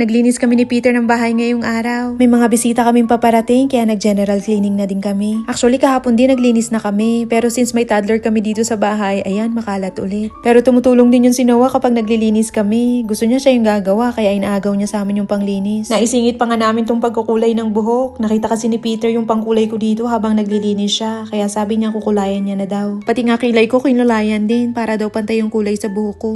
Naglinis kami ni Peter ng bahay ngayong araw. May mga bisita kaming paparating kaya nag-general cleaning na din kami. Actually kahapon din naglinis na kami pero since may toddler kami dito sa bahay, ayan makalat ulit. Pero tumutulong din yung si Noah kapag naglilinis kami. Gusto niya siya yung gagawa kaya inaagaw niya sa amin yung panglinis. Naisingit pa nga namin tong pagkukulay ng buhok. Nakita kasi ni Peter yung pangkulay ko dito habang naglilinis siya kaya sabi niya kukulayan niya na daw. Pati nga kilay ko kinulayan din para daw pantay yung kulay sa buhok ko.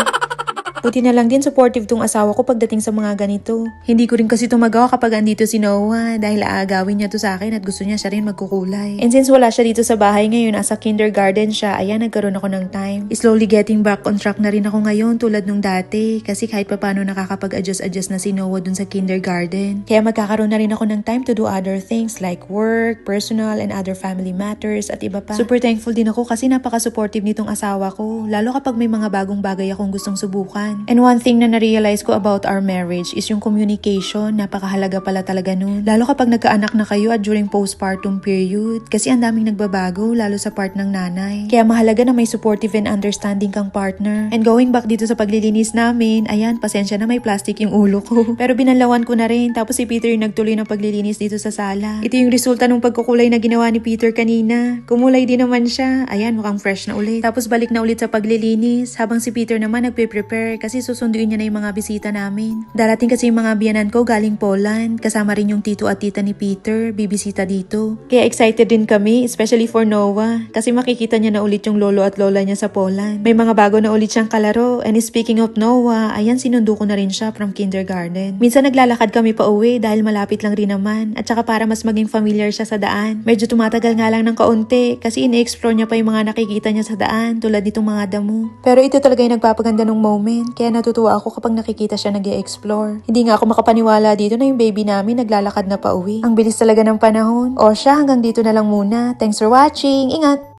Buti na lang din supportive tong asawa ko pagdating sa mga ganito. Hindi ko rin kasi tumagawa kapag andito si Noah dahil aagawin niya to sa akin at gusto niya siya rin magkukulay. And since wala siya dito sa bahay ngayon, nasa kindergarten siya, ayan nagkaroon ako ng time. Slowly getting back on track na rin ako ngayon tulad nung dati kasi kahit papano nakakapag-adjust-adjust na si Noah dun sa kindergarten. Kaya magkakaroon na rin ako ng time to do other things like work, personal, and other family matters at iba pa. Super thankful din ako kasi napaka-supportive nitong asawa ko, lalo kapag may mga bagong bagay akong gustong subukan. And one thing na na-realize ko about our marriage is yung communication, napakahalaga pala talaga nun. Lalo kapag nagkaanak na kayo at during postpartum period, kasi ang daming nagbabago, lalo sa part ng nanay. Kaya mahalaga na may supportive and understanding kang partner. And going back dito sa paglilinis namin, ayan, pasensya na may plastic yung ulo ko. Pero binalawan ko na rin, tapos si Peter yung nagtuloy ng paglilinis dito sa sala. Ito yung resulta ng pagkukulay na ginawa ni Peter kanina. Kumulay din naman siya. Ayan, mukhang fresh na ulit. Tapos balik na ulit sa paglilinis, habang si Peter naman nagpe-prepare kasi susunduin niya na yung mga bisita namin. Darating kasi yung mga biyanan ko galing Poland, kasama rin yung tito at tita ni Peter, bibisita dito. Kaya excited din kami, especially for Noah, kasi makikita niya na ulit yung lolo at lola niya sa Poland. May mga bago na ulit siyang kalaro, and speaking of Noah, ayan sinundo ko na rin siya from kindergarten. Minsan naglalakad kami pa uwi dahil malapit lang rin naman, at saka para mas maging familiar siya sa daan. Medyo tumatagal nga lang ng kaunti, kasi ini-explore niya pa yung mga nakikita niya sa daan, tulad nitong mga damo. Pero ito talaga yung nagpapaganda ng moment, kaya natutuwa ako kapag nakikita siya nag explore Hindi nga ako makapaniwala dito na yung baby namin naglalakad na pa uwi. Ang bilis talaga ng panahon. O siya, hanggang dito na lang muna. Thanks for watching. Ingat!